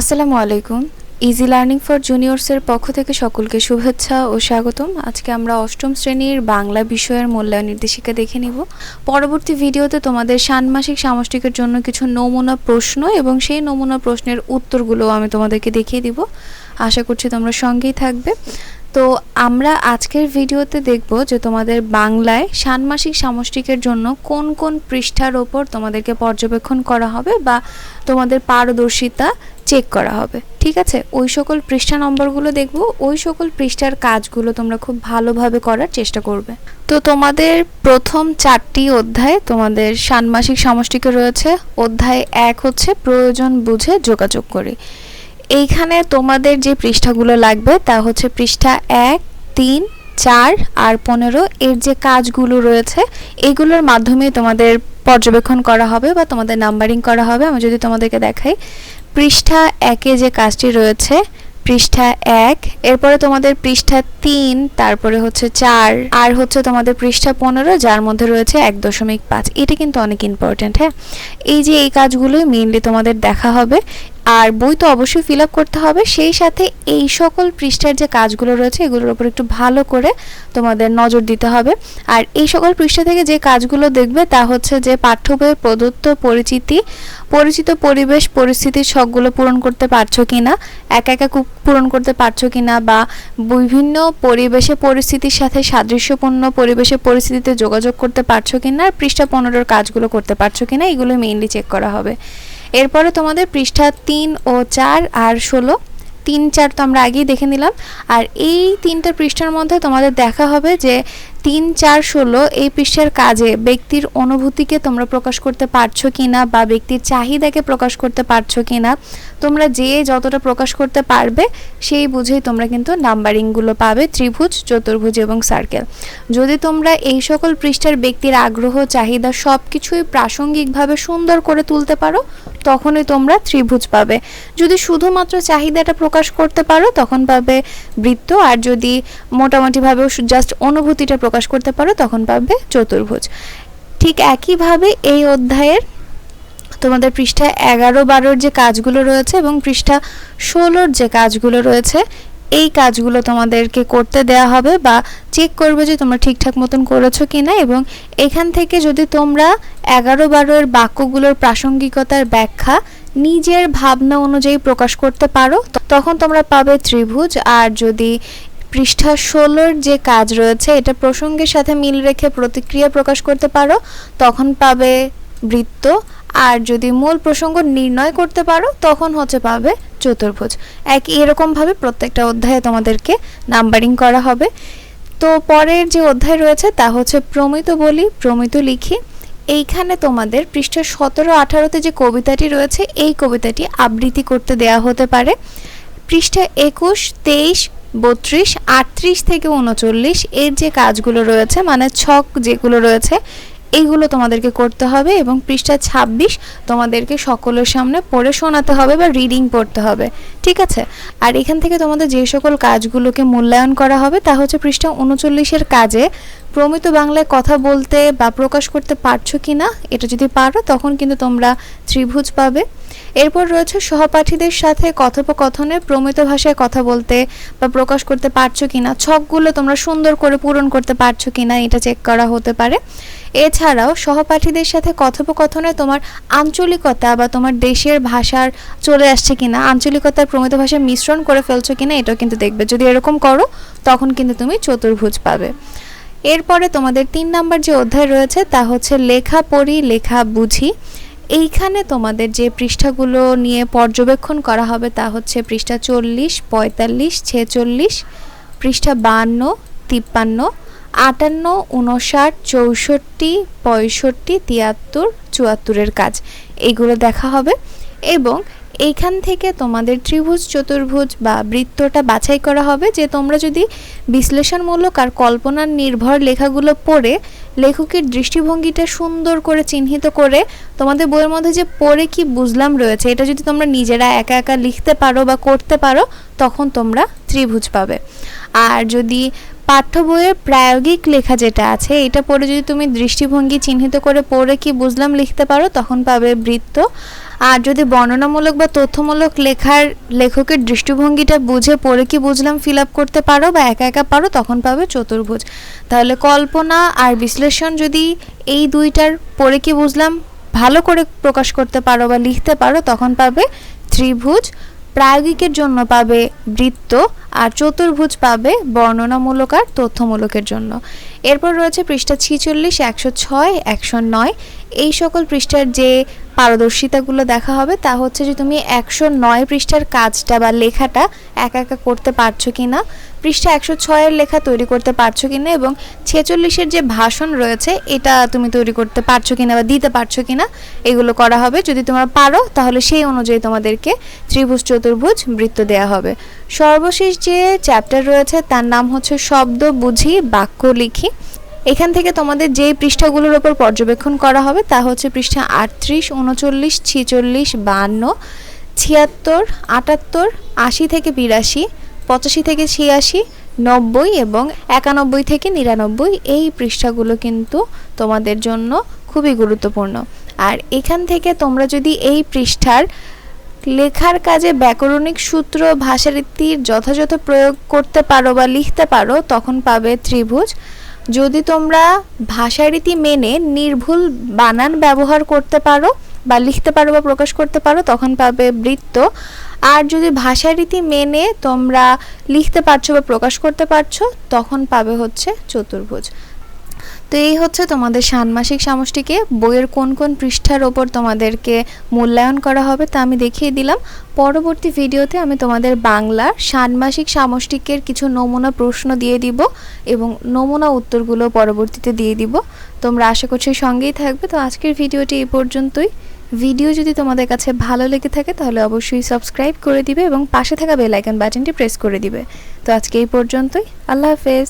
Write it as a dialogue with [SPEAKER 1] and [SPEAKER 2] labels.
[SPEAKER 1] আসসালামু আলাইকুম। Easy learning for জুনিয়র্সের পক্ষ থেকে সকলকে শুভেচ্ছা ও স্বাগতম। আজকে আমরা অষ্টম শ্রেণির বাংলা বিষয়ের মূল্যায়ন নির্দেশিকা দেখে নিব। পরবর্তী ভিডিওতে তোমাদের ষান্মাসিক সামষ্টিকের জন্য কিছু নমুনা প্রশ্ন এবং সেই নমুনা প্রশ্নের উত্তরগুলো আমি তোমাদেরকে দেখিয়ে দিব। আশা করছি তোমরা সঙ্গেই থাকবে। তো আমরা আজকের ভিডিওতে দেখব যে তোমাদের বাংলায় ষান্মাসিক সামষ্টিকের জন্য কোন কোন পৃষ্ঠার ওপর তোমাদেরকে পর্যবেক্ষণ করা হবে বা তোমাদের পারদর্শিতা চেক করা হবে। ঠিক আছে? ওই সকল পৃষ্ঠা নম্বরগুলো দেখব। ওই সকল পৃষ্ঠার কাজগুলো তোমরা খুব ভালোভাবে করার চেষ্টা করবে। তো তোমাদের প্রথম চারটি অধ্যায় তোমাদের ষান্মাসিক সমষ্টিকে রয়েছে। অধ্যায় এক হচ্ছে প্রয়োজন বুঝে যোগাযোগ করে। এইখানে তোমাদের যে পৃষ্ঠাগুলো লাগবে তা হচ্ছে পৃষ্ঠা এক, তিন, চার আর পনেরো। এর যে কাজগুলো রয়েছে, এগুলোর মাধ্যমে তোমাদের পর্যবেক্ষণ করা হবে বা তোমাদের নাম্বারিং করা হবে। আমি যদি তোমাদেরকে দেখাই, পৃষ্ঠা একে যে কাজটি রয়েছে, পৃষ্ঠা এক, এরপরে তোমাদের পৃষ্ঠা তিন, তারপরে হচ্ছে চার, আর হচ্ছে তোমাদের পৃষ্ঠা পনেরো, যার মধ্যে রয়েছে এক দশমিক পাঁচ। এটা কিন্তু অনেক ইম্পর্ট্যান্ট হ্যাঁ? এই যে এই কাজগুলোই মেইনলি তোমাদের দেখা হবে। আর বই তো অবশ্যই ফিল আপ করতে হবে। সেই সাথে এই সকল পৃষ্ঠার যে কাজগুলো রয়েছে, এগুলোর উপর একটু ভালো করে তোমাদের নজর দিতে হবে। আর এই সকল পৃষ্ঠা থেকে যে কাজগুলো দেখবে, তা হচ্ছে যে পাঠ্য বইয়ের প্রদত্ত পরিচিতি, পরিচিত পরিবেশ পরিস্থিতির ছকগুলো পূরণ করতে পারছ কি না একা একা পূরণ করতে পারছ কি না বা বিভিন্ন পরিবেশে পরিস্থিতির সাথে সাদৃশ্যপূর্ণ পরিবেশে পরিস্থিতিতে যোগাযোগ করতে পারছ কি না আর পৃষ্ঠা পনেরোর কাজগুলো করতে পারছ কি না এগুলো মেইনলি চেক করা হবে। এরপরে তোমাদের পৃষ্ঠা তিন ও চার আর ষোলো। তিন, চার তো আমরা আগেই দেখে নিলাম। আর এই তিনটা পৃষ্ঠার মধ্যে তোমাদের দেখা হবে যে তিন চার ষোলো এই পৃষ্ঠার কাজে ব্যক্তির অনুভূতিকে তোমরা প্রকাশ করতে পারছ কি না বা ব্যক্তির চাহিদাকে প্রকাশ করতে পারছ কি না তোমরা যে যতটা প্রকাশ করতে পারবে সেই বুঝেই তোমরা কিন্তু নাম্বারিংগুলো পাবে, ত্রিভুজ, চতুর্ভুজ এবং সার্কেল। যদি তোমরা এই সকল পৃষ্ঠার ব্যক্তির আগ্রহ, চাহিদা সব কিছুই প্রাসঙ্গিকভাবে সুন্দর করে তুলতে পারো, তখনই তোমরা ত্রিভুজ পাবে। যদি শুধুমাত্র চাহিদাটা প্রকাশ করতে পারো, তখন পাবে বৃত্ত, আর যদি মোটামুটিভাবে জাস্ট অনুভূতিটা প্রকাশ করতে পারো, তখন পাবে চতুর্ভুজ। ঠিক একইভাবে এই অধ্যায়ের তোমাদের পৃষ্ঠা এগারো বারোর যে কাজগুলো রয়েছে এবং পৃষ্ঠা ষোলোর যে কাজগুলো রয়েছে, এই কাজগুলো তোমাদেরকে করতে দেয়া হবে বা চেক করবে যে তোমরা ঠিকঠাক মতন করেছ কি না এবং এখান থেকে যদি তোমরা এগারো বারোর বাক্যগুলোর প্রাসঙ্গিকতার ব্যাখ্যা নিজের ভাবনা অনুযায়ী প্রকাশ করতে পারো, তখন তোমরা পাবে ত্রিভুজ। আর যদি পৃষ্ঠা ষোলোর যে কাজ রয়েছে, এটা প্রসঙ্গের সাথে মিল রেখে প্রতিক্রিয়া প্রকাশ করতে পারো। তখন পাবে বৃত্ত। আর যদি মূল প্রসঙ্গ নির্ণয় করতে পারো, তখন হচ্ছে পাবে চতুর্ভুজ। এক এরকমভাবে প্রত্যেকটা অধ্যায়ে তোমাদেরকে নাম্বারিং করা হবে। তো পরের যে অধ্যায় রয়েছে, তা হচ্ছে প্রমিত বলি, প্রমিত লিখি। এইখানে তোমাদের পৃষ্ঠা সতেরো, আঠারোতে যে কবিতাটি রয়েছে, এই কবিতাটি আবৃত্তি করতে দেয়া হতে পারে। পৃষ্ঠা একুশ, তেইশ বত্রিশ, আটত্রিশ থেকে উনচল্লিশ, এর যে কাজগুলো রয়েছে মানে ছক যেগুলো রয়েছে এইগুলো তোমাদেরকে করতে হবে এবং পৃষ্ঠা ছাব্বিশ তোমাদেরকে সকলের সামনে পড়ে শোনাতে হবে বা রিডিং পড়তে হবে, ঠিক আছে? আর এখান থেকে তোমাদের যে সকল কাজগুলোকে মূল্যায়ন করা হবে, তা হচ্ছে পৃষ্ঠা উনচল্লিশের কাজে প্রমিত বাংলায় কথা বলতে বা প্রকাশ করতে পারছ কি না এটা যদি পারো, তখন কিন্তু তোমরা ত্রিভুজ পাবে। এরপর রয়েছে সহপাঠীদের সাথে কথোপকথনে প্রমিত ভাষায় কথা বলতে বা প্রকাশ করতে পারছ কিনা, ছকগুলো তোমরা সুন্দর করে পূরণ করতে পারছ কিনা এটা চেক করা হতে পারে। এছাড়াও সহপাঠীদের সাথে কথোপকথনে তোমার আঞ্চলিকতা বা তোমার দেশের ভাষার চলে আসছে কিনা, আঞ্চলিকতার প্রমিত ভাষায় মিশ্রণ করে ফেলছো কিনা এটাও কিন্তু দেখবে। যদি এরকম করো, তখন কিন্তু তুমি চতুর্ভুজ পাবে। এরপরে তোমাদের তিন নাম্বার যে অধ্যায় রয়েছে তা হচ্ছে লেখা পড়ি লেখা বুঝি এইখানে তোমাদের যে পৃষ্ঠাগুলো নিয়ে পর্যবেক্ষণ করা হবে তা হচ্ছে পৃষ্ঠা চল্লিশ, পঁয়তাল্লিশ, ছেচল্লিশ, পৃষ্ঠা বান্ন, তিপ্পান্ন, আটান্ন, উনষাট, চৌষট্টি, পঁয়ষট্টি, তিয়াত্তর, চুয়াত্তরের কাজ। এইগুলো দেখা হবে এবং এইখান থেকে তোমাদের ত্রিভুজ, চতুর্ভুজ বা বৃত্তটা বাছাই করা হবে যে তোমরা যদি বিশ্লেষণমূলক আর কল্পনার নির্ভর লেখাগুলো পড়ে লেখকের দৃষ্টিভঙ্গিটা সুন্দর করে চিহ্নিত করে তোমাদের বইয়ের মধ্যে যে পড়ে কি বুঝলাম রয়েছে, এটা যদি তোমরা নিজেরা একা একা লিখতে পারো বা করতে পারো, তখন তোমরা ত্রিভুজ পাবে। আর যদি পাঠ্য বইয়ের প্রায়োগিক লেখা যেটা আছে, এটা পড়ে যদি তুমি দৃষ্টিভঙ্গি চিহ্নিত করে পড়ে কি বুঝলাম লিখতে পারো, তখন পাবে বৃত্ত। আর যদি বর্ণনামূলক বা তথ্যমূলক লেখার লেখকের দৃষ্টিভঙ্গিটা বুঝে পড়ে কি বুঝলাম ফিল আপ করতে পারো বা একা একা পারো, তখন পাবে চতুর্ভুজ। তাহলে কল্পনা আর বিশ্লেষণ যদি এই দুইটার পড়ে কি বুঝলাম, ভালো করে প্রকাশ করতে পারো বা লিখতে পারো, তখন পাবে ত্রিভুজ। প্রায়োগিকের জন্য পাবে বৃত্ত আর চতুর্ভুজ পাবে বর্ণনামূলক আর তথ্যমূলকের জন্য। এরপর রয়েছে পৃষ্ঠা ছিচল্লিশ, একশো ছয়, একশো নয়। এই সকল পৃষ্ঠার যে পারদর্শিতাগুলো দেখা হবে, তা হচ্ছে যে তুমি একশো নয় পৃষ্ঠার কাজটা বা লেখাটা একা একা করতে পারছ কি না পৃষ্ঠা একশো ছয়ের লেখা তৈরি করতে পারছ কি না এবং ছেচল্লিশের যে ভাষণ রয়েছে এটা তুমি তৈরি করতে পারছ কি না বা দিতে পারছ কি না এগুলো করা হবে। যদি তোমরা পারো, তাহলে সেই অনুযায়ী তোমাদেরকে ত্রিভুজ চতুর্ভুজ বৃত্ত দেওয়া হবে। সর্বশেষ যে চ্যাপ্টার রয়েছে, তার নাম হচ্ছে শব্দ বুঝি বাক্য লিখি। এখান থেকে তোমাদের যেই পৃষ্ঠাগুলোর ওপর পর্যবেক্ষণ করা হবে তা হচ্ছে পৃষ্ঠা আটত্রিশ, উনচল্লিশ, ছিচল্লিশ বাহান্ন ছিয়াত্তর, আটাত্তর, আশি থেকে বিরাশি, পঁচাশি থেকে ছিয়াশি, নব্বই এবং একানব্বই থেকে নিরানব্বই এই পৃষ্ঠাগুলো কিন্তু তোমাদের জন্য খুবই গুরুত্বপূর্ণ। আর এখান থেকে তোমরা যদি এই পৃষ্ঠার লেখার কাজে ব্যাকরণিক সূত্র ভাষারীতির যথাযথ প্রয়োগ করতে পারো বা লিখতে পারো, তখন পাবে ত্রিভুজ। যদি তোমরা ভাষারীতি মেনে নির্ভুল বানান ব্যবহার করতে পারো বা লিখতে পারো বা প্রকাশ করতে পারো, তখন পাবে বৃত্ত। আর যদি ভাষারীতি মেনে তোমরা লিখতে পারছ বা প্রকাশ করতে পারছ, তখন পাবে হচ্ছে চতুর্ভুজ। তো এই হচ্ছে তোমাদের ষান্মাসিক সামষ্টিকে, বইয়ের কোন কোন পৃষ্ঠার ওপর তোমাদেরকে মূল্যায়ন করা হবে তা আমি দেখিয়ে দিলাম। পরবর্তী ভিডিওতে আমি তোমাদের বাংলার ষান্মাসিক সামষ্টিকের কিছু নমুনা প্রশ্ন দিয়ে দিব এবং নমুনা উত্তরগুলো পরবর্তীতে দিয়ে দিব। তোমরা আশা করছি সঙ্গেই থাকবে। তো আজকের ভিডিওটি এই পর্যন্তই। ভিডিও যদি তোমাদের কাছে ভালো লেগে থাকে তাহলে অবশ্যই সাবস্ক্রাইব করে দিবে এবং পাশে থাকা বেল আইকন বাটনটি প্রেস করে দিবে। তো আজকে এই পর্যন্তই। আল্লাহ হাফেজ।